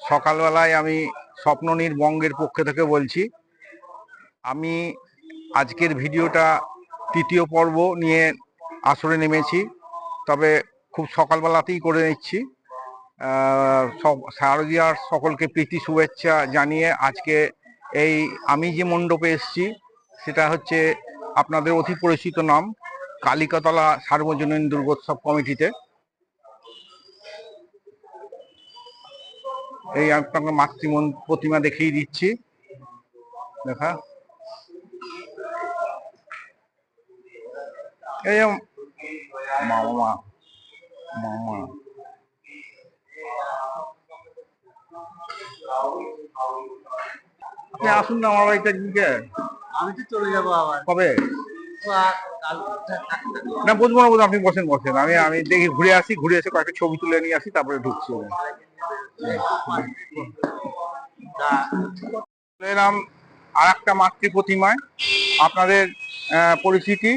সকালবেলায় আমি স্বপ্ননীর বঙ্গের পক্ষ থেকে বলছি, আমি আজকের ভিডিওটা তৃতীয় পর্ব নিয়ে আসরে নেমেছি, তবে খুব সকালবেলাতেই করে নিচ্ছি। শারদীয়ার সকলকে প্রীতি, শুভেচ্ছা জানিয়ে আজকে এই আমি যে মণ্ডপে এসেছি, সেটা হচ্ছে আপনাদের অতি পরিচিত নাম, কালিকাতলা সার্বজনীন দুর্গোৎসব কমিটিতে। এই আপনাকে মাতৃমন প্রতিমা দেখিয়ে দিচ্ছি। দেখা। এই মামা মামা। আপনি আসুন না আমার বাড়িতে একদিনকে। আমি তো চলে যাব আবার। কবে? না বুঝব না বুঝব আপনি বসেন বসেন। আমি আমি দেখি, ঘুরে আসি, ঘুরে এসে কয়েকটা ছবি তুলে নিয়ে আসি, তারপরে ঢুকছি এলাম আর একটা মাতৃ প্রতিমায়। আপনাদের পরিচিতি,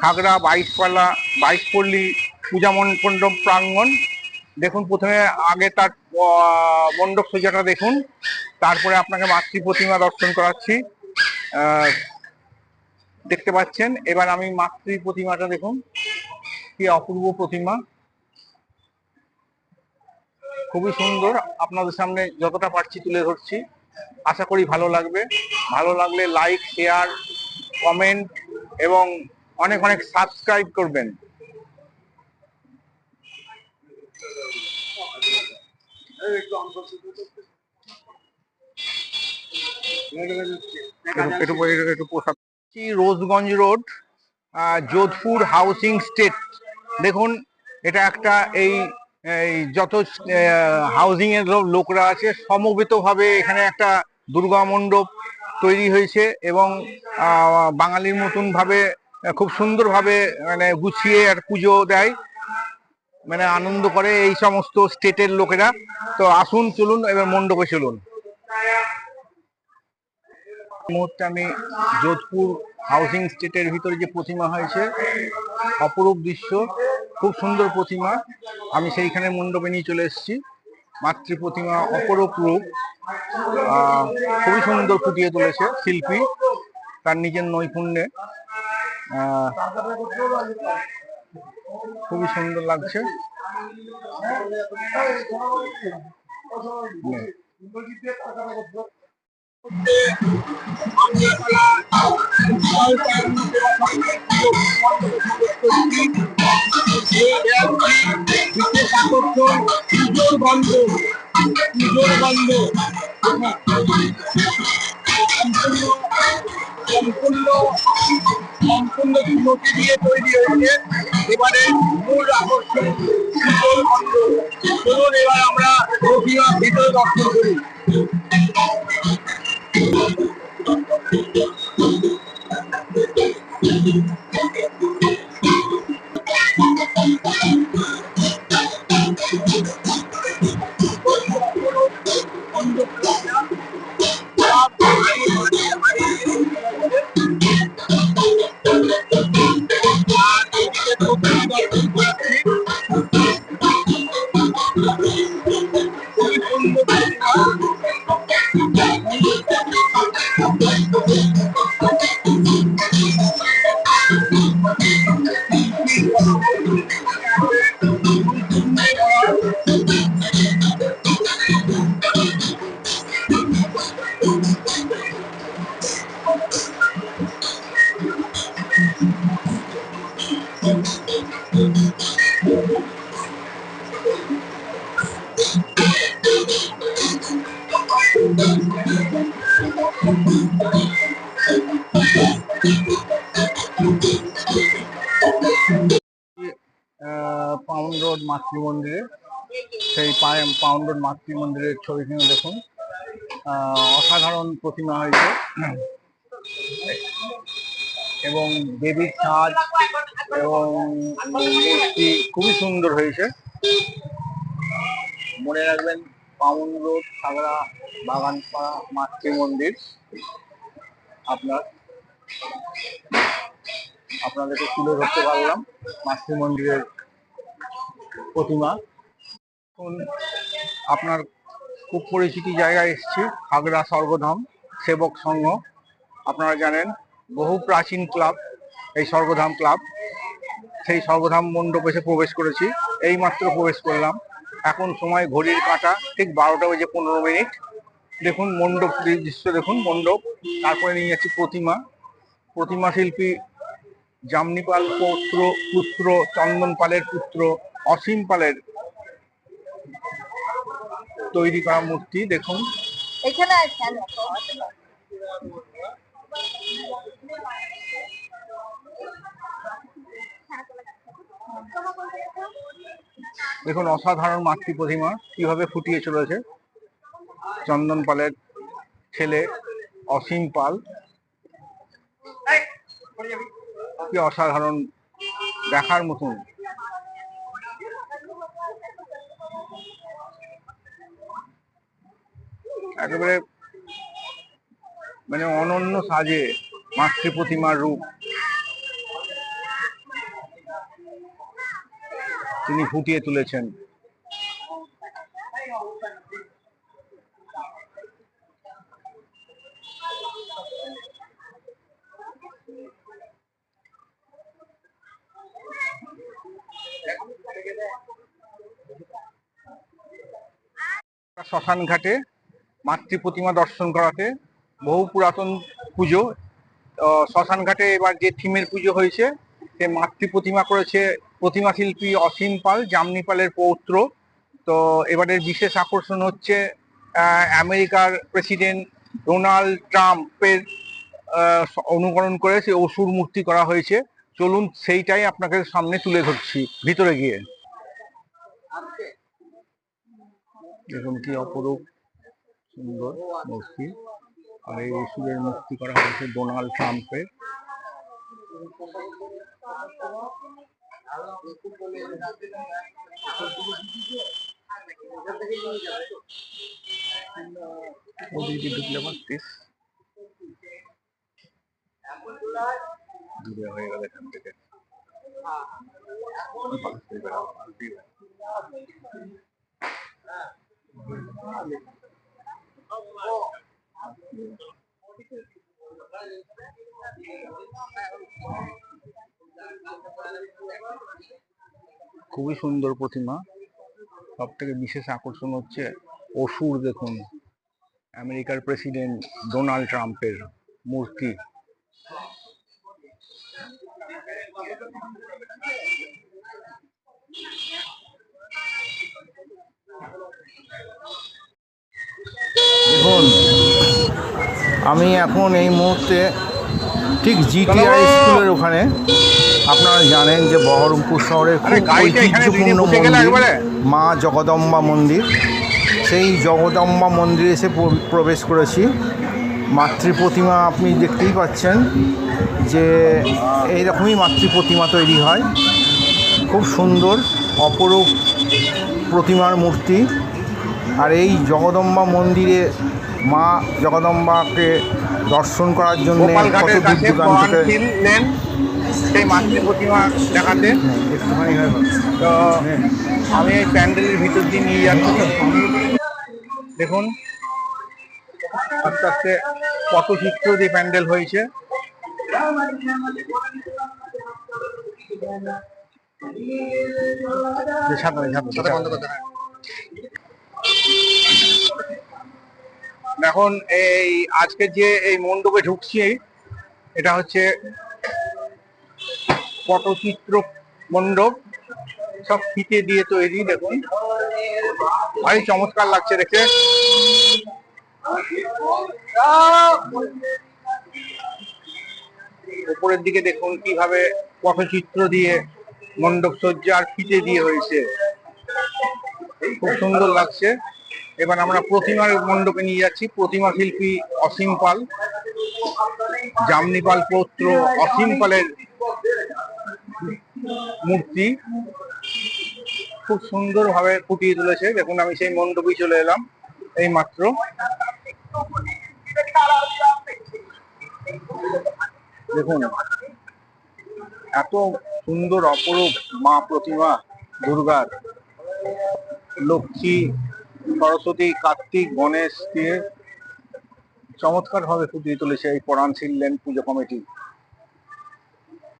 খাগড়া, বাইশপালা, বাইশপল্লী পূজা মণ্ডপ প্রাঙ্গণ। দেখুন, প্রথমে আগে তার মণ্ডপ সোজাটা দেখুন। তারপরে আপনাকে মাতৃ প্রতিমা দর্শন করাচ্ছি। দেখতে পাচ্ছেন এবার আমি মাতৃ প্রতিমাটা দেখুন কি অপূর্ব প্রতিমা খুবই সুন্দর আপনাদের সামনে যতটা পারছি তুলে ধরছি আশা করি ভালো লাগবে ভালো লাগলে লাইক শেয়ার কমেন্ট এবং অনেক অনেক সাবস্ক্রাইব করবেন একটু- একটু- পোশাক Rojganj road Jodhpur housing estate. দেখুন, এটা একটা এই যত হাউজিং এর লোকরা আছে, সমবেতভাবে এখানে একটা দুর্গা মণ্ডপ তৈরি হয়েছে এবং বাঙালির মতন ভাবে, খুব সুন্দরভাবে মানে গুছিয়ে আর পুজো দেয় মানে আনন্দ করে এই সমস্ত স্টেটের লোকেরা। তো আসুন, চলুন, এবার মণ্ডপে চলুন। মুহূর্তে আমি যোধপুর হাউসিং স্টেটের ভিতরে যে প্রতিমা হয়েছে, অপরূপ দৃশ্য, খুব সুন্দর প্রতিমা। আমি সেইখানে মণ্ডপে নিয়ে চলে এসেছি। মাতৃ প্রতিমা অপরূপ রূপ খুবই সুন্দর ফুটিয়ে তুলেছে শিল্পী তার নিজের নৈপুণ্যে। খুবই সুন্দর লাগছে। পুজোর গন্ধ পুজোর গন্ধ তৈরি হয়েছে এবারে মূল আকর্ষণ গন্ধ চলুন, এবার আমরা প্রতিমা ভিতরে দর্শন করি। Thank you. পাউন্ড রোড মাতৃ মন্দিরে সেই পাউন্ড রোড মাতৃ মন্দিরের ছবিখানে দেখুন। আহ, অসাধারণ প্রতিমা হয়েছে। এবং দেবীর সাজ এবং মূর্তি খুবই সুন্দর হয়েছে। মনে রাখবেন পাউন্ড রোড, সাগরা বাগানপাড়া, মাতৃ মন্দির। আপনার, আপনাদেরকে তুলে ধরতে পারলাম মাতৃ মন্দিরের প্রতিমা। আপনার খুব পরিচিতি জায়গায় এসেছি, খাগড়া স্বর্গধাম সেবক সংঘ। আপনারা জানেন বহু প্রাচীন ক্লাব, এই স্বর্গধাম ক্লাব। সেই স্বর্গধাম মণ্ডপে এসে প্রবেশ করেছি। এই মাত্র প্রবেশ করলাম। এখন সময় ঘড়ির কাঁটা, ঠিক বারোটা বেজে পনেরো মিনিট। দেখুন মণ্ডপ দৃশ্য দেখুন, মণ্ডপ। তারপরে নিয়ে যাচ্ছি প্রতিমা। প্রতিমা শিল্পী জামনিপাল পৌত্র, পুত্র, চন্দন পালের পুত্র, অসীম পালের তৈরি করা মূর্তি, দেখুন। এখানে আছে দেখুন, অসাধারণ মাতৃ প্রতিমা। কীভাবে ফুটিয়ে চলেছে। চন্দন পালের ছেলে অসীম পাল। কি অসাধারণ দেখার মতন। একেবারে মানে অনন্য সাজে মাতৃ প্রতিমার রূপ। তিনি ফুটিয়ে তুলেছেন। শ্মশান ঘাটে মাতৃ প্রতিমা দর্শন করাতে বহু পুরাতন পুজো। আহ, শ্মশান এবার যে থিমের পুজো হয়েছে সে মাতৃ প্রতিমা করেছে প্রতিমা শিল্পী অসীম পাল জামনি পালের পৌত্র। তো এবারের বিশেষ আকর্ষণ হচ্ছে আমেরিকার প্রেসিডেন্ট ডোনাল্ড ট্রাম্পের অনুকরণ করে সে অসুর মূর্তি করা হয়েছে। চলুন সেইটাই আপনাকে সামনে তুলে ধরছি ভিতরে গিয়ে। দেখুন কি অপরূপ সুন্দর মূর্তি। আর এই অসুরের মূর্তি করা হয়েছে ডোনাল্ড ট্রাম্পের। হয়ে এখান থেকে। পাশ খুবই সুন্দর প্রতিমা। সব থেকে বিশেষ আকর্ষণ হচ্ছে অসুর দেখুন। আমেরিকার প্রেসিডেন্ট ডোনাল্ড ট্রাম্পের মূর্তি। আমি এখন এই মুহূর্তে ঠিক জিটিআই স্কুলের ওখানে। আপনারা জানেন যে বহরমপুর শহরের খুব ঐতিহ্যপূর্ণ মন্দির মা জগদম্বা মন্দির। সেই জগদম্বা মন্দিরে এসে প্র- প্রবেশ করেছি। মাতৃ প্রতিমা আপনি দেখতেই পাচ্ছেন যে এইরকমই মাতৃ প্রতিমা তৈরি হয়। খুব সুন্দর অপরূপ প্রতিমার মূর্তি। আর এই জগদম্বা মন্দিরে মা জগদম্বাকে দর্শন করার জন্য কত গোপালঘাটের দূর দূরান্ত থেকে সেই মাতৃ প্রতিমা দেখাতে। তো আমি এই প্যান্ডেলের ভিতর দিয়ে নিয়ে যাচ্ছি। দেখুন আস্তে আস্তে পটচিত্র দিয়ে প্যান্ডেল হয়েছে। যে সাঁতারে সাঁতারে এখন এই আজকে যে এই মণ্ডপে ঢুকছি, এটা হচ্ছে পটচিত্র মণ্ডপ। সব ফিতে দিয়ে তৈরি, দেখুন। ভারী চমৎকার লাগছে দেখে উপরের দিকে দেখুন কীভাবে পটচিত্র দিয়ে মণ্ডপ সজ্জা আর ফিতে দিয়ে হয়েছে। খুব সুন্দর লাগছে। এবার আমরা প্রতিমার মণ্ডপে নিয়ে যাচ্ছি। প্রতিমা শিল্পী অসীম পাল জামনি পাল পৌত্র অসীম পালের মূর্তি। খুব সুন্দর ভাবে ফুটিয়ে তুলেছে। দেখুন, আমি সেই মণ্ডপে চলে এলাম এই মাত্র দেখুন, এত সুন্দর, অপরূপ মা প্রতিমা, দুর্গার লক্ষ্মী সরস্বতী কার্তিক গণেশ চমৎকার ভাবে ফুটিয়ে তুলেছে এই পরাণ লেন পুজো কমিটি।